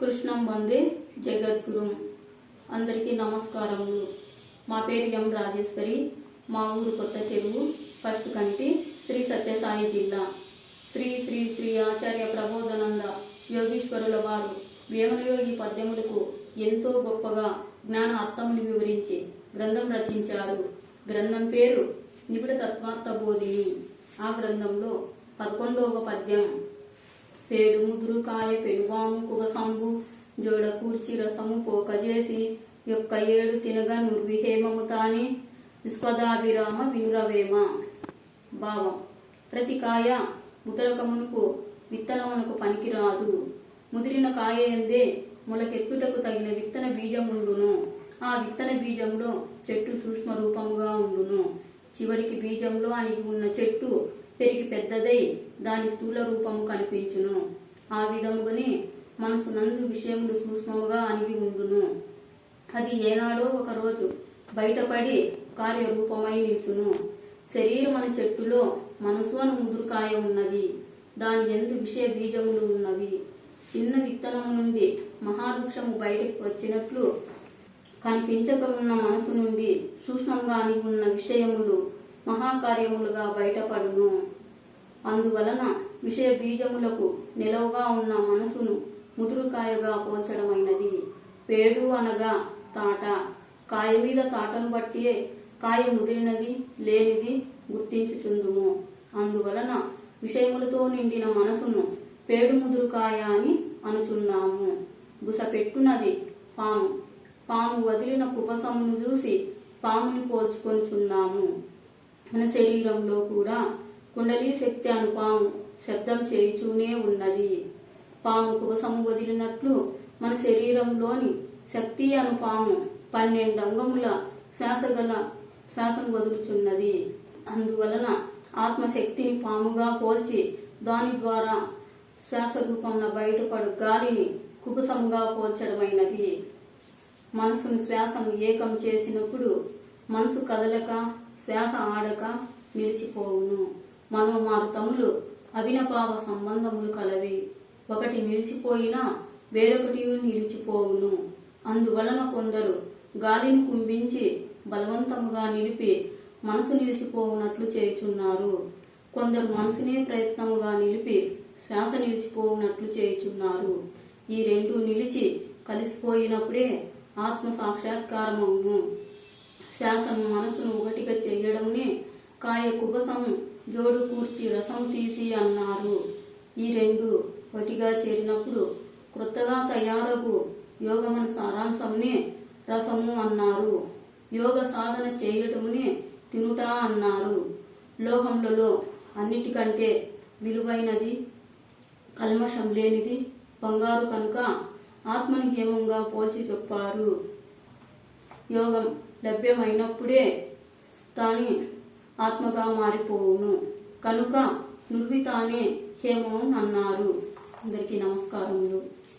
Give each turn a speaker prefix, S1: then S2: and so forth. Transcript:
S1: కృష్ణం వందే జగద్గురు. అందరికీ నమస్కారములు. మా పేరు ఎం రాజేశ్వరి. మా ఊరు కొత్త చెరువు ఫస్ట్ కంటి శ్రీ సత్యసాయి జిల్లా. శ్రీ శ్రీ శ్రీ ఆచార్య ప్రబోధనంద యోగీశ్వరుల వారు వేమనయోగి పద్యములకు ఎంతో గొప్పగా జ్ఞాన అర్థములు వివరించి గ్రంథం రచించారు. గ్రంథం పేరు నిబిడ తత్వార్థ బోధిని ఆ గ్రంథంలో పదకొండవ పద్యం. పేడు ముదురు కాయ పెనువాము కుగసంబు జోడ కూర్చి రసము పోకజేసి యొక్క ఏడు తినగా నిర్విహేమము తాని విశ్వదాభిరామ వినురవేమ. భావం. ప్రతి కాయ ముదరకమునకు విత్తనమునకు పనికిరాదు. ముదిరిన కాయ ఎందే మొలకెత్తుటకు తగిన విత్తన బీజముండును. ఆ విత్తన బీజంలో చెట్టు సూక్ష్మ రూపముగా ఉండును. చివరికి బీజంలో అణిగి ఉన్న చెట్టు పెరిగి పెద్దదై దాని స్థూల రూపము కనిపించును. ఆ విధముగానే మనసు నందు విషయములు సూక్ష్మముగా అనిపి ఉండును. అది ఏనాడో ఒక రోజు బయటపడి కార్యరూపమై నిల్చును. శరీరం అనే చెట్టులో మనసు అని ముదురుకాయ ఉన్నది. దాని ఎందు విషయ బీజములు ఉన్నవి. చిన్న విత్తనము నుండి మహావృక్షము బయటకు వచ్చినట్లు కనిపించక ఉన్న మనసు నుండి సూక్ష్మంగా అణిగి ఉన్న విషయములు మహాకార్యములుగా బయటపడును. అందువలన విషయ బీజములకు నిలవుగా ఉన్న మనసును ముదురుకాయగా పోల్చడమైనది. పేడు అనగా తాట. కాయ మీద తాటను బట్టియే కాయ ముదిరినది లేనిది గుర్తించుచుందుము. అందువలన విషయములతో నిండిన మనసును పేడు ముదురుకాయ అని అనుచున్నాము. బుస పెట్టునది పాము. పాము వదిలిన కుపసమును చూసి పాముని పోల్చుకొనుచున్నాము. మన శరీరంలో కూడా కుండలీ శక్తి అను పాము శబ్దం చేయుచూనే ఉన్నది. పాము కుబసము వదిలినట్లు మన శరీరంలోని శక్తి అను పాము పన్నెండు అంగముల శ్వాసగల శ్వాసను వదులుచున్నది. అందువలన ఆత్మశక్తిని పాముగా పోల్చి దాని ద్వారా శ్వాస రూపంలో బయటపడు గాలిని కుపసంగా పోల్చడమైనది. మనసును శ్వాసను ఏకం చేసినప్పుడు మనసు కదలక శ్వాస ఆడక నిలిచిపోవును. మనోమారుతములు అవినభావ సంబంధములు కలవి. ఒకటి నిలిచిపోయినా వేరొకటి నిలిచిపోవును. అందువలన కొందరు గాలిని కుంభించి బలవంతముగా నిలిపి మనసు నిలిచిపోవునట్లు చేయుచున్నారు. కొందరు మనసునే ప్రయత్నముగా నిలిపి శ్వాస నిలిచిపోవునట్లు చేయుచున్నారు. ఈ రెండు నిలిచి కలిసిపోయినప్పుడే ఆత్మ సాక్షాత్కారమవును. శ్వాసను మనసును ఒకటిగా చేయడమునే కాయ కుబసం జోడు కూర్చి రసం తీసి అన్నారు. ఈ రెండు ఒకటిగా చేరినప్పుడు క్రొత్తగా తయారగు యోగమన సారాంశమునే రసము అన్నారు. యోగ సాధన చేయటమునే తినుట అన్నారు. లోహములలో అన్నిటికంటే విలువైనది కల్మషం లేనిది బంగారు కనుక ఆత్మని హేమంగా పోల్చి చెప్పారు. యోగం లభ్యమైనప్పుడే తాని ఆత్మగా మారిపోవును. కనుక నుర్వి తానే హేమం అన్నారు. అందరికీ నమస్కారములు.